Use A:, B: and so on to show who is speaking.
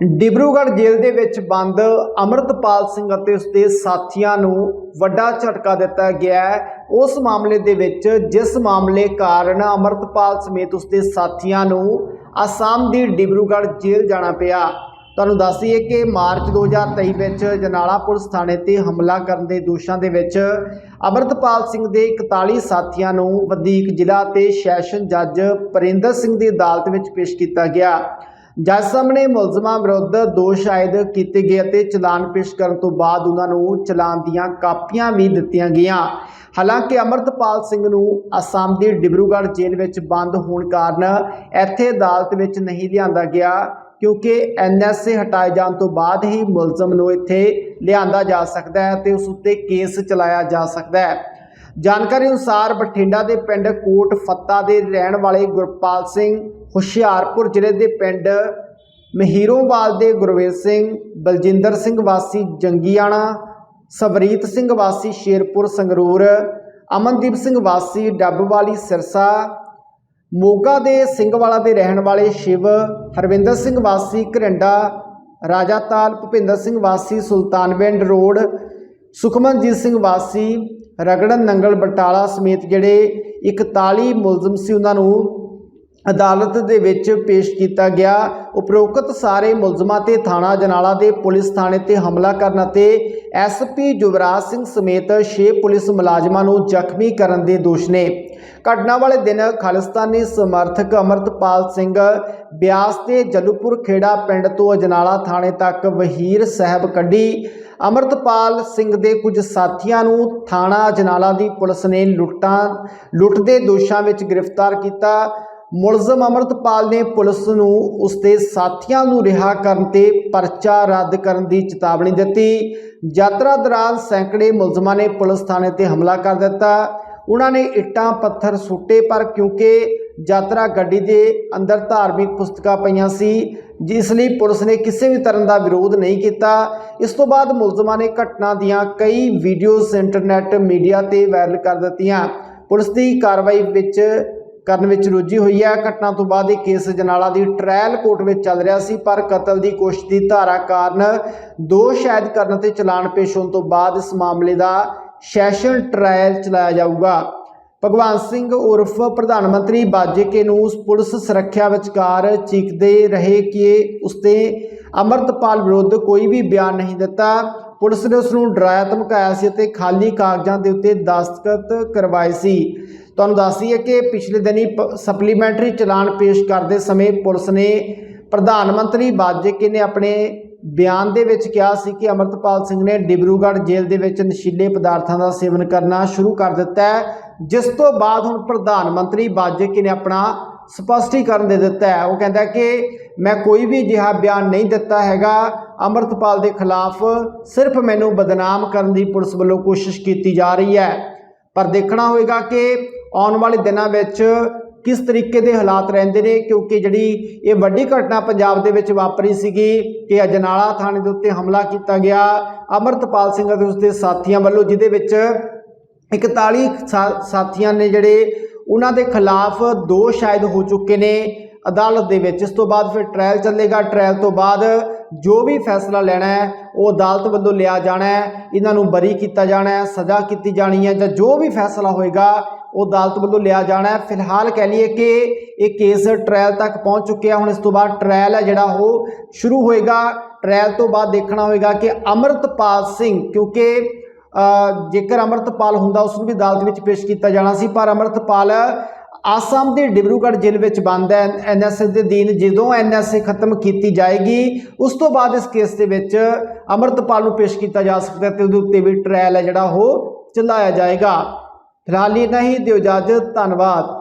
A: ਡਿਬਰੂਗੜ੍ਹ ਜੇਲ੍ਹ ਦੇ ਵਿੱਚ ਬੰਦ ਅਮਰਤਪਾਲ ਸਿੰਘ ਅਤੇ ਉਸਦੇ ਸਾਥੀਆਂ ਨੂੰ ਵੱਡਾ ਝਟਕਾ ਦਿੱਤਾ ਗਿਆ ਹੈ। ਉਸ ਮਾਮਲੇ ਦੇ ਵਿੱਚ ਜਿਸ ਮਾਮਲੇ ਕਾਰਨ ਅਮਰਤਪਾਲ ਸਮੇਤ ਉਸਦੇ ਸਾਥੀਆਂ ਨੂੰ ਅਸਾਮ ਦੀ ਡਿਬਰੂਗੜ੍ਹ ਜੇਲ੍ਹ ਜਾਣਾ ਪਿਆ। ਤੁਹਾਨੂੰ ਦੱਸ ਦਈਏ ਕਿ ਮਾਰਚ 2023 ਵਿੱਚ ਜਨਾਲਾ ਪੁਲਿਸ ਥਾਣੇ ਤੇ ਹਮਲਾ ਕਰਨ ਦੇ ਦੋਸ਼ਾਂ ਦੇ ਵਿੱਚ ਅਮਰਤਪਾਲ ਸਿੰਘ ਦੇ 41 ਸਾਥੀਆਂ ਨੂੰ ਵਧੀਕ ਜ਼ਿਲ੍ਹਾ ਤੇ ਸੈਸ਼ਨ ਜੱਜ ਪਰਿੰਦਰ ਸਿੰਘ ਦੀ ਅਦਾਲਤ ਵਿੱਚ ਪੇਸ਼ ਕੀਤਾ ਗਿਆ। ਜੱਜ ਸਾਹਮਣੇ ਮੁਲਜ਼ਮਾਂ ਵਿਰੁੱਧ ਦੋਸ਼ ਆਇਦ ਕੀਤੇ ਗਏ ਅਤੇ ਚਲਾਨ ਪੇਸ਼ ਕਰਨ ਤੋਂ ਬਾਅਦ ਉਹਨਾਂ ਨੂੰ ਚਲਾਨ ਦੀਆਂ ਕਾਪੀਆਂ ਵੀ ਦਿੱਤੀਆਂ ਗਈਆਂ। ਹਾਲਾਂਕਿ ਅਮਰਤਪਾਲ ਸਿੰਘ ਨੂੰ ਅਸਾਮ ਦੀ ਡਿਬਰੂਗੜ੍ਹ ਜੇਲ੍ਹ ਵਿੱਚ ਬੰਦ ਹੋਣ ਕਾਰਨ ਇੱਥੇ ਅਦਾਲਤ ਵਿੱਚ ਨਹੀਂ ਲਿਆਂਦਾ ਗਿਆ, ਕਿਉਂਕਿ ਐਨਐਸਏ ਹਟਾਏ ਜਾਣ ਤੋਂ ਬਾਅਦ ਹੀ ਮੁਲਜ਼ਮ ਨੂੰ ਇੱਥੇ ਲਿਆਂਦਾ ਜਾ ਸਕਦਾ ਹੈ ਤੇ ਉਸ ਉੱਤੇ ਕੇਸ ਚਲਾਇਆ ਜਾ ਸਕਦਾ ਹੈ। ਜਾਣਕਾਰੀ ਅਨੁਸਾਰ ਬਠਿੰਡਾ ਦੇ ਪਿੰਡ ਕੋਟ ਫੱਤਾ ਦੇ ਰਹਿਣ ਵਾਲੇ ਗੁਰਪਾਲ ਸਿੰਘ ਹੁਸ਼ਿਆਰਪੁਰ ਜ਼ਿਲ੍ਹੇ ਦੇ ਪਿੰਡ ਮਹੀਰੋਵਾਲ ਦੇ ਗੁਰਵੇਲ ਸਿੰਘ, ਬਲਜਿੰਦਰ ਸਿੰਘ ਵਾਸੀ, ਜੰਗੀਆਣਾ, ਸਵਰੀਤ ਸਿੰਘ ਵਾਸੀ, ਸ਼ੇਰਪੁਰ ਸੰਗਰੂਰ, ਅਮਨਦੀਪ ਸਿੰਘ ਵਾਸੀ, ਡੱਬਵਾਲੀ ਸਿਰਸਾ, ਮੋਗਾ ਦੇ ਸਿੰਘਵਾਲਾ ਦੇ ਰਹਿਣ ਵਾਲੇ ਸ਼ਿਵ, ਹਰਵਿੰਦਰ ਸਿੰਘ ਵਾਸੀ, ਘਰਿੰਡਾ ਰਾਜਾਤਾਲ ਭੁਪਿੰਦਰ ਸਿੰਘ ਵਾਸੀ, ਸੁਲਤਾਨਵਿੰਡ ਰੋਡ, ਸੁਖਮਨਜੀਤ ਸਿੰਘ ਵਾਸੀ, ਰਗੜਨ ਨੰਗਲ ਬਟਾਲਾ ਸਮੇਤ ਜਿਹੜੇ 41 ਮੁਲਜ਼ਮ ਸੀ ਉਹਨਾਂ ਨੂੰ ਅਦਾਲਤ ਦੇ ਵਿੱਚ ਪੇਸ਼ ਕੀਤਾ ਗਿਆ। ਉਪਰੋਕਤ ਸਾਰੇ ਮੁਲਜ਼ਮਾਂ ਤੇ ਥਾਣਾ ਜਨਾਲਾ ਦੇ ਪੁਲਿਸ ਥਾਣੇ ਤੇ ਹਮਲਾ ਕਰਨ ਅਤੇ ਐਸਪੀ ਜੁਵਰਾਜ ਸਿੰਘ ਸਮੇਤ 6 ਪੁਲਿਸ ਮੁਲਾਜ਼ਮਾਂ ਨੂੰ ਜ਼ਖਮੀ ਕਰਨ ਦੇ ਦੋਸ਼ ਨੇ। ਘਟਨਾ ਵਾਲੇ ਦਿਨ ਖਾਲਿਸਤਾਨੀ ਸਮਰਥਕ ਅਮਰਤਪਾਲ ਸਿੰਘ ਬਿਆਸ ਦੇ ਜਲੂਪੁਰ ਖੇੜਾ ਪਿੰਡ ਤੋਂ ਅਜਨਾਲਾ ਥਾਣੇ ਤੱਕ ਵਹੀਰ ਸਾਹਿਬ ਕੱਢੀ। ਅਮਰਤਪਾਲ ਸਿੰਘ ਦੇ ਕੁਝ ਸਾਥੀਆਂ ਨੂੰ ਥਾਣਾ ਅਜਨਾਲਾ ਦੀ ਪੁਲਿਸ ਨੇ ਲੁੱਟਾਂ ਲੁੱਟ ਦੇ ਦੋਸ਼ਾਂ ਵਿੱਚ ਗ੍ਰਿਫਤਾਰ ਕੀਤਾ। ਮੁਲਜ਼ਮ ਅਮਰਤਪਾਲ ਨੇ ਪੁਲਿਸ ਨੂੰ ਉਸਦੇ ਸਾਥੀਆਂ ਨੂੰ ਰਿਹਾ ਕਰਨ ਤੇ ਪਰਚਾ ਰੱਦ ਕਰਨ ਦੀ ਚੇਤਾਵਨੀ ਦਿੱਤੀ। ਯਾਤਰਾ ਦੌਰਾਨ ਸੈਂਕੜੇ ਮੁਲਜ਼ਮਾਂ ਨੇ ਪੁਲਿਸ ਥਾਣੇ ਤੇ ਹਮਲਾ ਕਰ ਦਿੱਤਾ। ਉਹਨਾਂ ਨੇ ਇੱਟਾਂ, ਪੱਥਰ ਸੁੱਟੇ, ਪਰ ਕਿਉਂਕਿ ਯਾਤਰਾ ਗੱਡੀ ਦੇ ਅੰਦਰ ਧਾਰਮਿਕ ਪੁਸਤਕਾਂ ਪਈਆਂ ਸੀ, ਜਿਸ ਲਈ ਪੁਲਿਸ ਨੇ ਕਿਸੇ ਵੀ ਤਰ੍ਹਾਂ ਦਾ ਵਿਰੋਧ ਨਹੀਂ ਕੀਤਾ। ਇਸ ਤੋਂ ਬਾਅਦ ਮੁਲਜ਼ਮਾਂ ਨੇ ਘਟਨਾ ਦੀਆਂ ਕਈ ਵੀਡੀਓਜ਼ ਇੰਟਰਨੈਟ ਮੀਡੀਆ ਤੇ ਵਾਇਰਲ ਕਰ ਦਿੱਤੀਆਂ। ਪੁਲਿਸ ਦੀ ਕਾਰਵਾਈ ਵਿੱਚ ਕਰਨ ਵਿੱਚ ਰੁੱਝੀ ਹੋਈ ਹੈ। ਘਟਨਾ ਤੋਂ ਬਾਅਦ ਇਹ ਕੇਸ ਜਨਾਲਾ ਦੀ ਟ੍ਰਾਇਲ ਕੋਰਟ ਵਿੱਚ ਚੱਲ ਰਿਹਾ ਸੀ, ਪਰ ਕਤਲ ਦੀ ਕੋਸ਼ਿਸ਼ ਦੀ ਧਾਰਾ ਕਾਰਨ ਦੋਸ਼ ਸ਼ਾਇਦ ਕਰਨ ਤੇ ਚਲਾਨ ਪੇਸ਼ ਹੋਣ ਤੋਂ ਬਾਅਦ ਇਸ ਮਾਮਲੇ ਦਾ ਸੈਸ਼ਨ ਟ੍ਰਾਇਲ ਚਲਾਇਆ ਜਾਊਗਾ। ਭਗਵਾਨ ਸਿੰਘ ਉਰਫ ਪ੍ਰਧਾਨ ਮੰਤਰੀ ਬਾਜੇਕੇ ਨੂੰ ਪੁਲਿਸ ਸੁਰੱਖਿਆ ਵਿਚਕਾਰ ਚੀਕਦੇ ਰਹੇ ਕਿ ਉਸਤੇ ਅਮਰਤਪਾਲ ਵਿਰੁੱਧ ਕੋਈ ਵੀ ਬਿਆਨ ਨਹੀਂ ਦਿੱਤਾ। ਪੁਲਿਸ ਨੇ ਉਸ ਨੂੰ ਡਰਾਇਆ, ਧਮਕਾਇਆ ਸੀ ਅਤੇ ਖਾਲੀ ਕਾਗਜ਼ਾਂ ਦੇ ਉੱਤੇ ਦਸਤਖਤ ਕਰਵਾਏ ਸੀ। ਤੁਹਾਨੂੰ ਦੱਸ ਦਈਏ ਕਿ ਪਿਛਲੇ ਦਿਨੀ ਸਪਲੀਮੈਂਟਰੀ ਚਲਾਨ ਪੇਸ਼ ਕਰਦੇ ਸਮੇਂ ਪੁਲਿਸ ਨੇ ਪ੍ਰਧਾਨ ਮੰਤਰੀ ਬਾਜੇਕੇ ਨੇ ਆਪਣੇ ਬਿਆਨ ਦੇ ਵਿੱਚ ਕਿਹਾ ਸੀ ਕਿ ਅਮਰਤਪਾਲ ਸਿੰਘ ਨੇ ਡਿਬਰੂਗੜ੍ਹ ਜੇਲ੍ਹ ਦੇ ਵਿੱਚ ਨਸ਼ੀਲੇ ਪਦਾਰਥਾਂ ਦਾ ਸੇਵਨ ਕਰਨਾ ਸ਼ੁਰੂ ਕਰ ਦਿੱਤਾ ਹੈ, ਜਿਸ ਤੋਂ ਬਾਅਦ ਹੁਣ ਪ੍ਰਧਾਨ ਮੰਤਰੀ ਬਾਜੇਕੇ ਨੇ ਆਪਣਾ ਸਪਸ਼ਟੀਕਰਨ ਦੇ ਦਿੱਤਾ ਹੈ। ਉਹ ਕਹਿੰਦਾ ਕਿ ਮੈਂ ਕੋਈ ਵੀ ਅਜਿਹਾ ਬਿਆਨ ਨਹੀਂ ਦਿੱਤਾ ਹੈਗਾ। ਅਮਰਤਪਾਲ ਦੇ ਖਿਲਾਫ ਸਿਰਫ ਮੈਨੂੰ ਬਦਨਾਮ ਕਰਨ ਦੀ ਪੁਲਿਸ ਵੱਲੋਂ ਕੋਸ਼ਿਸ਼ ਕੀਤੀ ਜਾ ਰਹੀ ਹੈ। ਪਰ ਦੇਖਣਾ ਹੋਏਗਾ ਕਿ ਆਉਣ ਵਾਲੇ ਦਿਨਾਂ ਵਿੱਚ ਕਿਸ ਤਰੀਕੇ ਦੇ ਹਾਲਾਤ ਰਹਿੰਦੇ ਨੇ? ਕਿਉਂਕਿ ਜਿਹੜੀ ਇਹ ਵੱਡੀ ਘਟਨਾ ਪੰਜਾਬ ਦੇ ਵਿੱਚ ਵਾਪਰੀ ਸੀਗੀ ਕਿ ਅਜਨਾਲਾ ਥਾਣੇ ਦੇ ਉੱਤੇ ਹਮਲਾ ਕੀਤਾ ਗਿਆ। ਅਮਰਤਪਾਲ ਸਿੰਘ ਅਤੇ ਉਸਦੇ ਸਾਥੀਆਂ ਵੱਲੋਂ, ਜਿਹਦੇ ਵਿੱਚ 41 ਸਾ- ਸਾਥੀਆਂ ਨੇ ਜਿਹੜੇ ਉਹਨਾਂ ਦੇ ਖਿਲਾਫ ਦੋਸ਼ ਸ਼ਾਇਦ ਹੋ ਚੁੱਕੇ ਨੇ ਅਦਾਲਤ ਦੇ ਵਿੱਚ। ਇਸ ਤੋਂ ਬਾਅਦ ਫਿਰ ਟ੍ਰਾਇਲ ਚੱਲੇਗਾ। ਟ੍ਰਾਇਲ ਤੋਂ ਬਾਅਦ ਜੋ ਵੀ ਫੈਸਲਾ ਲੈਣਾ ਹੈ, ਉਹ ਅਦਾਲਤ ਵੱਲੋਂ ਲਿਆ ਜਾਣਾ ਹੈ, ਇਹਨਾਂ ਨੂੰ ਬਰੀ ਕੀਤਾ ਜਾਣਾ ਹੈ, ਸਜ਼ਾ ਕੀਤੀ ਜਾਣੀ ਹੈ ਜਾਂ ਜੋ ਵੀ ਫੈਸਲਾ ਹੋਏਗਾ, ਉਹ ਅਦਾਲਤ ਵੱਲੋਂ ਲਿਆ ਜਾਣਾ ਹੈ। ਫਿਲਹਾਲ ਕਹਿ ਲਈਏ ਕਿ ਇਹ ਕੇਸ ਟ੍ਰਾਇਲ ਤੱਕ ਪਹੁੰਚ ਚੁੱਕਿਆ ਹੁਣ ਇਸ ਤੋਂ ਬਾਅਦ ਟ੍ਰਾਇਲ ਹੈ ਜਿਹੜਾ ਉਹ ਸ਼ੁਰੂ ਹੋਏਗਾ। ਟ੍ਰਾਇਲ ਤੋਂ ਬਾਅਦ ਦੇਖਣਾ ਹੋਏਗਾ ਕਿ ਅਮਰਤਪਾਲ ਸਿੰਘ, ਕਿਉਂਕਿ ਜੇਕਰ ਅਮਰਤਪਾਲ ਹੁੰਦਾ, ਉਸ ਨੂੰ ਵੀ ਅਦਾਲਤ ਵਿੱਚ ਪੇਸ਼ ਕੀਤਾ ਜਾਣਾ ਸੀ। ਪਰ ਅਮਰਤਪਾਲ ਆਸਾਮ ਦੇ ਡਿਬਰੂਗੜ੍ਹ ਜੇਲ੍ਹ ਵਿੱਚ ਬੰਦ ਹੈ। ਐਨਐਸਏ ਦੇ ਦੀਨ ਜਦੋਂ ਐਨਐਸਏ ਖਤਮ ਕੀਤੀ ਜਾਏਗੀ, ਉਸ ਤੋਂ ਬਾਅਦ ਇਸ ਕੇਸ ਦੇ ਵਿੱਚ ਅਮਰਤਪਾਲ ਨੂੰ ਪੇਸ਼ ਕੀਤਾ ਜਾ ਸਕਦਾ ਹੈ ਤੇ ਉਹਦੇ ਉੱਤੇ ਵੀ ਟ੍ਰਾਇਲ ਹੈ ਜਿਹੜਾ ਉਹ ਚਲਾਇਆ ਜਾਏਗਾ। ਫਿਲਹਾਲ ਇਹ ਨਹੀਂ ਦਿਓ ਇਜਾਜ਼ਤ, ਧੰਨਵਾਦ।